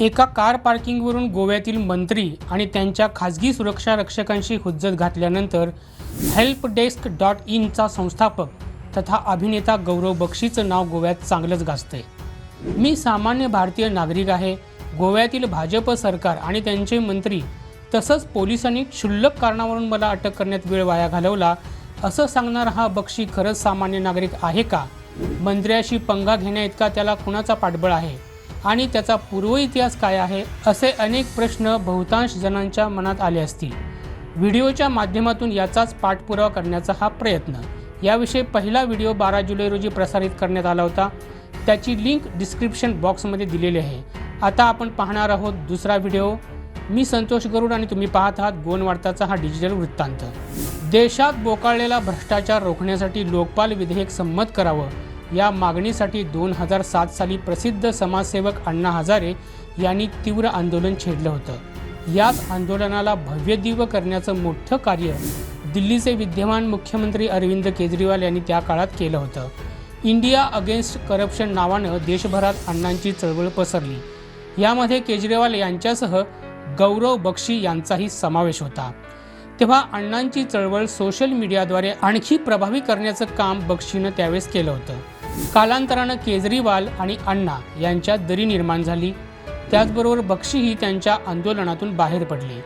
एका कार पार्किंगवरून गोव्यातील मंत्री आणि त्यांच्या खाजगी सुरक्षा रक्षकांशी हुज्जत घातल्यानंतर हेल्प डेस्क डॉट इनचा संस्थापक तथा अभिनेता गौरव बक्षीचं नाव गोव्यात चांगलंच गाजतंय. मी सामान्य भारतीय नागरिक आहे गोव्यातील भाजप सरकार आणि त्यांचे मंत्री तसंच पोलिसांनी क्षुल्लक कारणावरून मला अटक करण्यात वेळ वाया घालवला असं सांगणारा हा बक्षी खरंच सामान्य नागरिक आहे का? मंत्र्याशी पंगा घेण्याइतका त्याला कुणाचा पाठबळ आहे? आणि त्याचा पूर्व इतिहास काय आहे असे अनेक प्रश्न बहुतांश जणांच्या मनात आले असतील. व्हिडिओच्या माध्यमातून याचाच पाठपुरावा करण्याचा हा प्रयत्न. याविषयी पहिला व्हिडिओ बारा जुलै रोजी प्रसारित करण्यात आला होता. त्याची लिंक डिस्क्रिप्शन बॉक्समध्ये दिलेली आहे. आता आपण पाहणार आहोत दुसरा व्हिडिओ. मी संतोष गरुड आणि तुम्ही पाहत आहात गोनवार्ताचा हा डिजिटल वृत्तांत. देशात बोकाळलेला भ्रष्टाचार रोखण्यासाठी लोकपाल विधेयक संमत करावं. या मागणीसाठी दोन हजार सात साली प्रसिद्ध समाजसेवक अण्णा हजारे यांनी तीव्र आंदोलन छेडलं होतं. याच आंदोलनाला भव्यदिव्य करण्याचं मोठं कार्य दिल्लीचे विद्यमान मुख्यमंत्री अरविंद केजरीवाल यांनी त्या काळात केलं होतं. इंडिया अगेन्स्ट करप्शन नावानं देशभरात अण्णांची चळवळ पसरली. यामध्ये केजरीवाल यांच्यासह गौरव बक्षी यांचाही समावेश होता. तेव्हा अण्णांची चळवळ सोशल मीडियाद्वारे आणखी प्रभावी करण्याचं काम बक्षीनं त्यावेळेस केलं होतं. कालांतरानं केजरीवाल आणि अण्णा यांच्यात दरी निर्माण झाली. त्याचबरोबर बक्षीही त्यांच्या आंदोलनातून बाहेर पडले.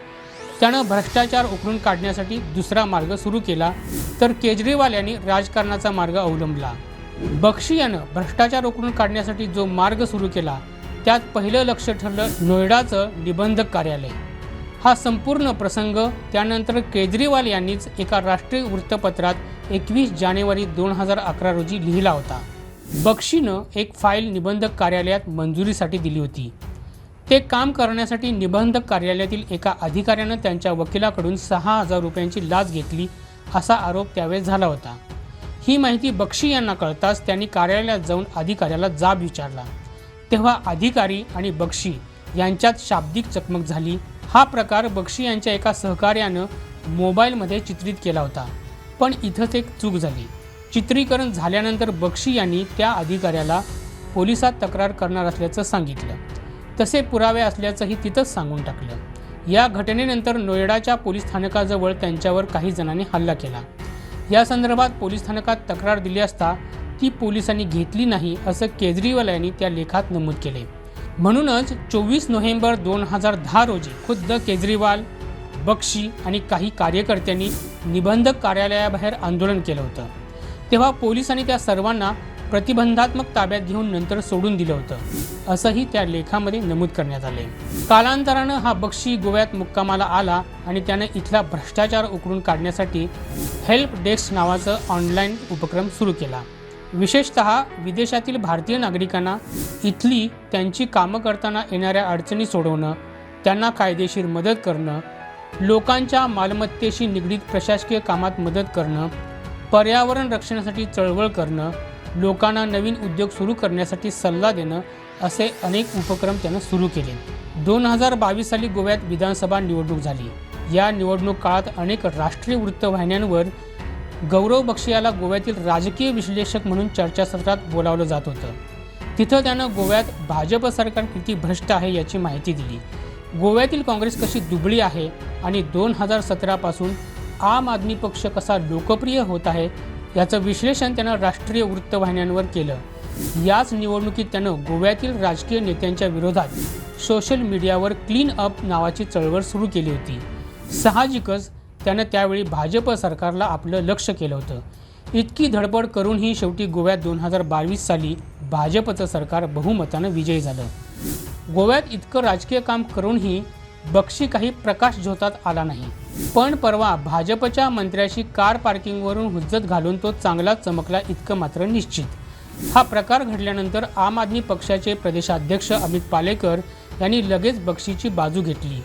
त्यानं भ्रष्टाचार उकरून काढण्यासाठी दुसरा मार्ग सुरू केला तर केजरीवाल यांनी राजकारणाचा मार्ग अवलंबला. बक्षी यानं भ्रष्टाचार उकरून काढण्यासाठी जो मार्ग सुरू केला त्यात पहिलं लक्ष ठरलं नोएडाचं निबंधक कार्यालय. हा संपूर्ण प्रसंग त्यानंतर केजरीवाल यांनीच एका राष्ट्रीय वृत्तपत्रात एकवीस जानेवारी दोन हजार अकरा रोजी लिहिला होता. बक्षीनं एक फाईल निबंधक कार्यालयात मंजुरीसाठी दिली होती. ते काम करण्यासाठी निबंधक कार्यालयातील एका अधिकाऱ्यानं त्यांच्या वकिलाकडून सहा हजार रुपयांची लाच घेतली असा आरोप त्यावेळेस झाला होता. ही माहिती बक्षी यांना कळताच त्यांनी कार्यालयात जाऊन अधिकाऱ्याला जाब विचारला. तेव्हा अधिकारी आणि बक्षी यांच्यात शाब्दिक चकमक झाली. हा प्रकार बक्षी यांच्या एका सहकार्यानं मोबाईलमध्ये चित्रित केला होता. पण इथंच एक चूक झाली. चित्रीकरण झाल्यानंतर बक्षी यांनी त्या अधिकाऱ्याला पोलिसात तक्रार करणार असल्याचं सांगितलं. तसे पुरावे असल्याचंही तिथंच सांगून टाकलं. या घटनेनंतर नोएडाच्या पोलीस स्थानकाजवळ त्यांच्यावर काही जणांनी हल्ला केला. या संदर्भात पोलीस स्थानकात तक्रार दिली असता ती पोलिसांनी घेतली नाही असं केजरीवाल यांनी त्या लेखात नमूद केले. म्हणूनच चोवीस नोव्हेंबर दोन हजार दहा रोजी खुद्द केजरीवाल बक्षी आणि काही कार्यकर्त्यांनी निबंधक कार्यालयाबाहेर आंदोलन केलं होतं. तेव्हा पोलिसांनी त्या सर्वांना प्रतिबंधात्मक ताब्यात घेऊन नंतर सोडून दिलं होतं असंही त्या लेखामध्ये नमूद करण्यात आले कालांतरानं हा बक्षी गोव्यात मुक्कामाला आला आणि त्यानं इथला भ्रष्टाचार उकरून काढण्यासाठी हेल्प डेस्क नावाचं ऑनलाईन उपक्रम सुरू केला. विशेषत विदेशातील भारतीय नागरिकांना इथली त्यांची कामं करताना येणाऱ्या अडचणी सोडवणं त्यांना कायदेशीर मदत करणं लोकांच्या मालमत्तेशी निगडीत प्रशासकीय कामात मदत करणं पर्यावरण रक्षणासाठी चळवळ करणं लोकांना नवीन उद्योग सुरू करण्यासाठी सल्ला देणं असे अनेक उपक्रम त्यानं सुरू केले. दोन हजार बावीस साली गोव्यात विधानसभा निवडणूक झाली. या निवडणूक काळात अनेक राष्ट्रीय वृत्तवाहिन्यांवर गौरव बक्षी याला गोव्यातील राजकीय विश्लेषक म्हणून चर्चासत्रात बोलावलं जात होतं. तिथं त्यानं गोव्यात भाजप सरकार किती भ्रष्ट आहे याची माहिती दिली. गोव्यातील काँग्रेस कशी दुबळी आहे आणि दोन हजार सतरापासून आम आदमी पक्ष कसा लोकप्रिय होत आहे याचं विश्लेषण त्यानं राष्ट्रीय वृत्तवाहिन्यांवर केलं. याच निवडणुकीत त्यानं गोव्यातील राजकीय नेत्यांच्या विरोधात सोशल मीडियावर क्लीन अप नावाची चळवळ सुरू केली होती. साहजिकच त्यानं त्यावेळी भाजप सरकारला आपलं लक्ष केलं होतं. इतकी धडपड करूनही शेवटी गोव्यात दोन हजार बावीस साली भाजपचं सरकार बहुमतानं विजयी झालं. गोव्यात इतकं राजकीय काम करूनही बक्षी काही प्रकाश झोतात आला नाही. पण परवा भाजपच्या मंत्र्याशी कार पार्किंगवरून हुज्जत घालून तो चांगलाच चमकला इतकं मात्र निश्चित. हा प्रकार घडल्यानंतर आम आदमी पक्षाचे प्रदेशाध्यक्ष अमित पालेकर यांनी लगेच बक्षीची बाजू घेतली.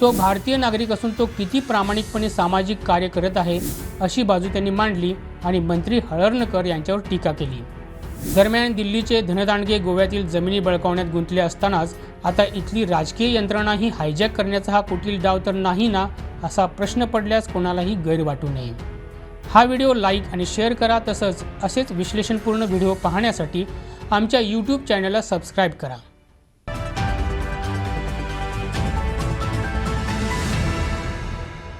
तो भारतीय नागरिक असून तो किती प्रामाणिकपणे सामाजिक कार्य करत आहे अशी बाजू त्यांनी मांडली आणि मंत्री हळर्णकर यांच्यावर टीका केली. दरम्यान दिल्लीचे धनदांडगे गोव्यातील जमिनी बळकावण्यात गुंतले असतानाच आता इथली राजकीय यंत्रणाही हायजॅक करण्याचा हा कुटील डाव तर नाही ना असा प्रश्न पडल्यास कोणालाही गैर वाटू नये. हा व्हिडिओ लाईक आणि शेअर करा तसंच असेच विश्लेषणपूर्ण व्हिडिओ पाहण्यासाठी आमच्या यूट्यूब चॅनलला सबस्क्राईब करा.